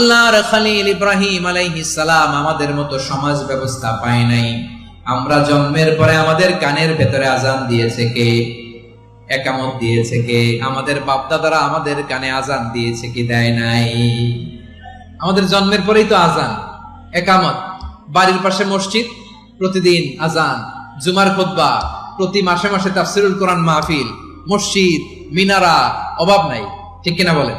আল্লাহর খালিল ইব্রাহিম আলাইহিস সালাম আমাদের মতো সমাজ ব্যবস্থা পায় নাই। আমরা জন্মের পরে আমাদের কানের ভেতরে আজান দিয়েছে কে? একামত দিয়েছে কে? আমাদের আমাদের কানে আজান দিয়েছে কি দেয় নাই? আমাদের জন্মের পরেই তো আজান, একামত। বাড়ির পাশে মসজিদ, প্রতিদিন আজান, জুমার খুতবা, প্রতি মাসে মাসে তাফসিরুল কোরআন মাহফিল, মসজিদ, মিনারা, অভাব নাই, ঠিক কিনা বলেন?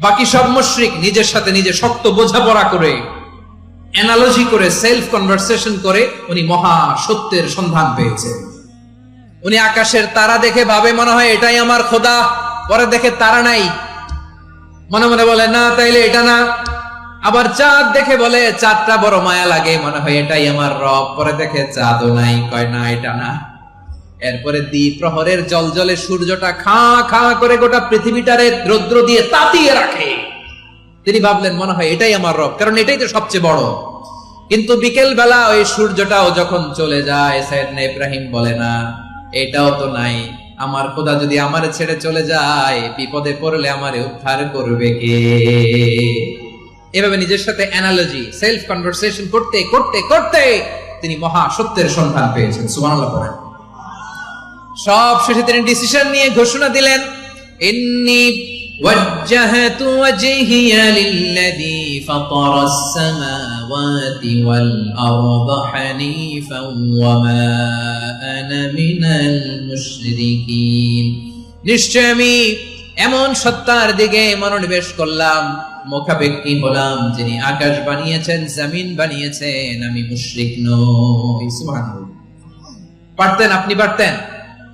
বাকি সব মুশরিক নিজের সাথে নিজে শক্ত বোঝাপড়া করে অ্যানালজি করে সেলফ কনভারসেশন করে, উনি মহা সত্যের সন্ধান পেয়েছে। উনি আকাশের তারা দেখে ভাবে মনে হয় এটাই আমার খোদা, পরে দেখে তারা নাই। মনে মনে বলে, না, তাইলে এটা না। আবার চাঁদ দেখে বলে, চাঁদটা বড় মায়া লাগে, মনে হয় এটাই আমার রব। পরে দেখে, চাঁদও নাই। কয়, না, এটা না। এরপরে দ্বীপ প্রহরের জল জলে সূর্যটা খা খা করে গোটা পৃথিবীটারে রৌদ্র দিয়ে তাতিয়ে রাখে। তিনি ভাবলেন, মনে হয় এটাই আমার রব, কারণ এটাই তো সবচেয়ে বড়। কিন্তু বিকেল বেলা ওই সূর্যটাও যখন চলে যায় সাইদনা ইব্রাহিম বলে, না, এটাও তো নাই। আমার খোদা যদি আমারে ছেড়ে চলে যায়, বিপদে পড়লে আমারে উদ্ধার করবে কে? এভাবে নিজের সাথে অ্যানালজি সেলফ কনভারসেশন করতে করতে করতে তিনি মহা সত্যের সন্ধান পেয়েছেন। সুবহানাল্লাহ পড়েন। সব শেষে তিনি ডিসিশন নিয়ে ঘোষণা দিলেন ইন্নি وجهت وجهي للذي فطر السماوات والأرض حنيفا وما أنا من المشركين নিশ্চয় আমি এমন সত্তার দিকে মনোনিবেশ করলাম মুখাপেক্ষী হলাম যিনি আকাশ বানিয়েছেন জমিন বানিয়েছেন আমি মুশরিক নই সুবহানাল্লাহ পারতেন আপনি পারতেন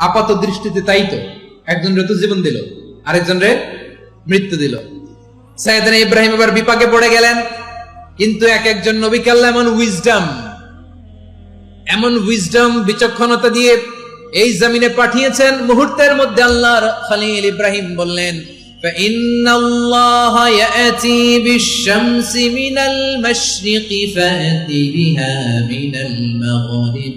আপাত দৃষ্টিতে তাই তো একজন রে তো জীবন দিল আরেকজন রে মৃত্যু দিল সাইয়েদনা ইব্রাহিম এবার বিপাকে পড়ে গেলেন কিন্তু এক একজন নবীকে আল্লাহ এমন উইজডম এমন উইজডম বিচক্ষণতা দিয়ে এই জমিনে পাঠিয়েছেন মুহূর্তের মধ্যে আল্লাহর খলিল ইব্রাহিম বললেন فإن الله يأتي بالشمس من المشرق فأت بها من المغرب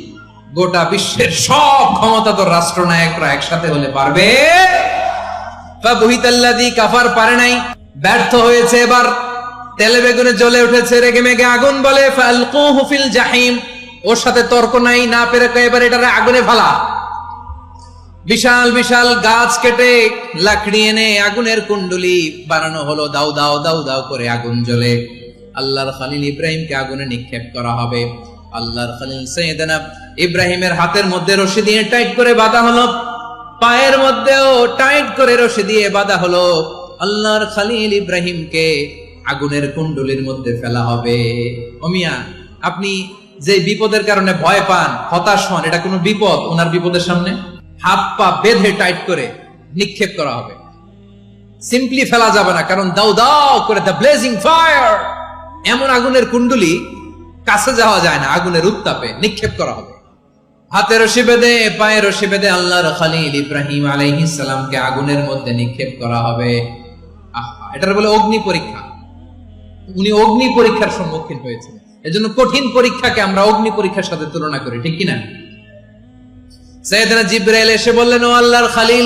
গোটা বিশ্বের সব ক্ষমতা তো রাষ্ট্রনায়করা একসাথে হলে পারবে। ফাবহিতাল্লাযী কাফার পারে নাই, ব্যর্থ হয়েছে এবার। তেলে বেগুনে জ্বলে উঠেছে রেগে মেগে আগুন বলে ফালকুহু ফিল জাহিম। ওর সাথে তর্ক নাই, না পেরে এবার এটারে আগুনে ফেলা বিশাল বিশাল গাছ কেটে লাকড়ি এনে আগুনের কুণ্ডলি বানানো হলো। দাও দাও দাও দাও করে আগুন জ্বলে। আল্লাহর খালিল ইব্রাহিমকে আগুনে নিক্ষেপ করা হবে। আল্লাহর খালিল সৈয়দনা ইব্রাহিমের হাতের মধ্যে রশি দিয়ে টাইট করে বাঁধা হলো। পায়ের মধ্যেও টাইট করে রশি দিয়ে বাঁধা হলো। আল্লাহর খালিল ইব্রাহিমকে আগুনের কুণ্ডলির মধ্যে ফেলা হবে। অমিয়া আপনি যে বিপদের কারণে ভয় পান, হতাশ হন, এটা কোনো বিপদ? ওনার বিপদের সামনে হাত পা বেঁধে টাইট করে নিক্ষেপ করা হবে। সিম্পলি ফেলা যাবে না, কারণ দাও দাও করে দ্য ব্লেজিং ফায়ার এমন আগুনের কুণ্ডলি কাছে যাওয়া যায় না, আগুনের উত্তাপে নিক্ষেপ করা হবে। হাতে রশি বেঁধে পায়ে রশি বেঁধে আল্লাহর খালিল ইব্রাহিম আলাইহিস আগুনের মধ্যে নিক্ষেপ করা হবে। এটার বলে অগ্নি পরীক্ষা। উনি অগ্নি পরীক্ষার সম্মুখীন হয়েছেন। এজন্য কঠিন পরীক্ষাকে আমরা অগ্নি পরীক্ষার সাথে তুলনা করি, ঠিক কিনা? সৈয়দনা জিব্রাইল এসে বললেন, ও আল্লাহর খালিল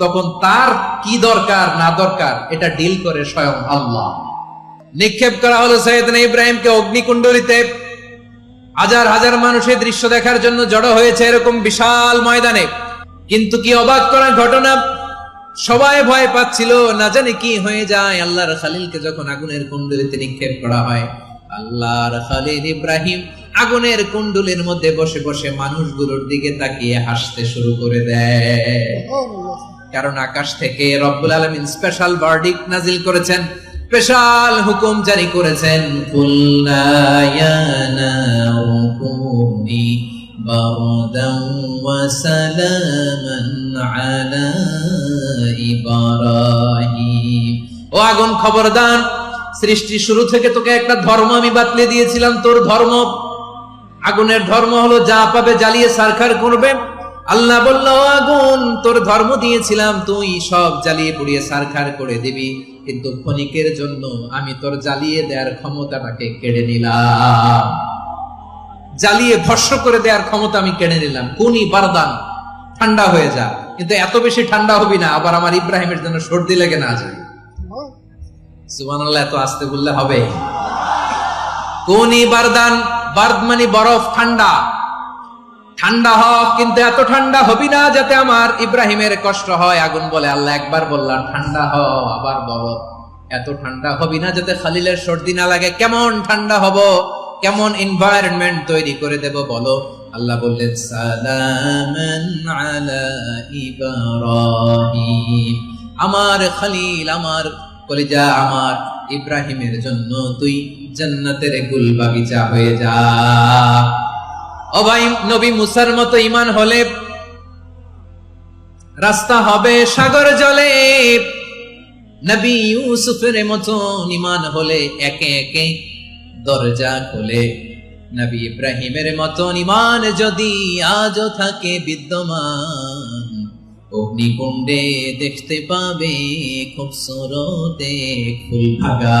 তখন তার কি দরকার, না দরকার, এটা ডিল করে স্বয়ং আল্লাহ। নিক্ষেপ করা হলো সৈয়দনা ইব্রাহিমকে অগ্নিকুণ্ডলিতে। হাজার হাজার মানুষের দৃশ্য দেখার জন্য জড়ো হয়েছে এরকম বিশাল ময়দানে। কিন্তু কি অবাক করার ঘটনা? সবাই ভয় পাচ্ছিল, না জানে কি হয়ে যায়। আল্লাহর খালিলকে যখন আগুনের কুণ্ডলিতে নিক্ষেপ করা হয়, আল্লাহর খালিল ইব্রাহিম আগুনের কুণ্ডলের মধ্যে বসে বসে মানুষগুলোর দিকে তাকিয়ে হাসতে শুরু করে দেয়। কারণ আকাশ থেকে রব্বুল আলমিন স্পেশাল ভার্ডিক নাজিল করেছেন। স্পেশাল হুকুম জারি করেছেন। ও আগুন খবরদার, সৃষ্টি শুরু থেকে তোকে একটা ধর্ম আমি বাতলে দিয়েছিলাম, তোর ধর্ম। আগুনের ধর্ম হলো যা পাবে, জ্বালিয়ে সারখার করবে। আল্লাহ বলল, আগুন, তোর ধর্ম দিয়েছিলাম, তুই সব জ্বালিয়ে পুড়িয়ে সারখার করে দিবি। কিন্তু ক্ষণিকের জন্য আমি তোর জ্বালিয়ে দেওয়ার ক্ষমতাটাকে কেড়ে নিলাম। জ্বালিয়ে ভস্ম করে দেওয়ার ক্ষমতা আমি কেড়ে নিলাম। কুনি বারদান, ঠান্ডা হয়ে যা। কিন্তু এত বেশি ঠান্ডা হবি না, আবার আমার ইব্রাহিমের জন্য সর্দি লেগে না যায়। সুবহানাল্লাহ, এত আসতে বললে হবে। কোনি বারদান, বার্দ মানে বরফ, ঠান্ডা। ঠান্ডা হ কিন্তু এত ঠান্ডা হবি না যাতে আমার ইব্রাহিমের কষ্ট হয়। আগুন বলে আল্লাহ একবার বললাম, ঠান্ডা হ আবার বলো। এত ঠান্ডা হবি না যাতে খালিলের সর্দি না লাগে। কেমন ঠান্ডা হব? কেমন এনভায়রনমেন্ট তৈরি করে দেব বলো? আল্লাহ বললেন, সালামান আলা ইব্রাহিম। আমার খলিল, আমার কলিজা আমার ইব্রাহিমের জন্য তুই জান্নাতের গুল বাগিচা হয়ে যা। ভাই, নবী মুসার মতো ইমান হলে রাস্তা হবে সাগর জলে। নবী ইউসুফের মতো ইমান হলে একে একে দরজা খোলে। নবী ইব্রাহিমের মতো ইমান যদি আজও থাকে বিদ্যমান, অগ্নিকুণ্ডে দেখতে পাবে খুব সরতে ফুল ভাগা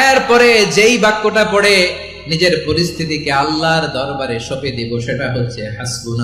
এরপরে যেই বাক্যটা পড়ে নিজের পরিস্থিতিকে আল্লাহর দরবারে সপে দিব সেটা হচ্ছে হাসবুন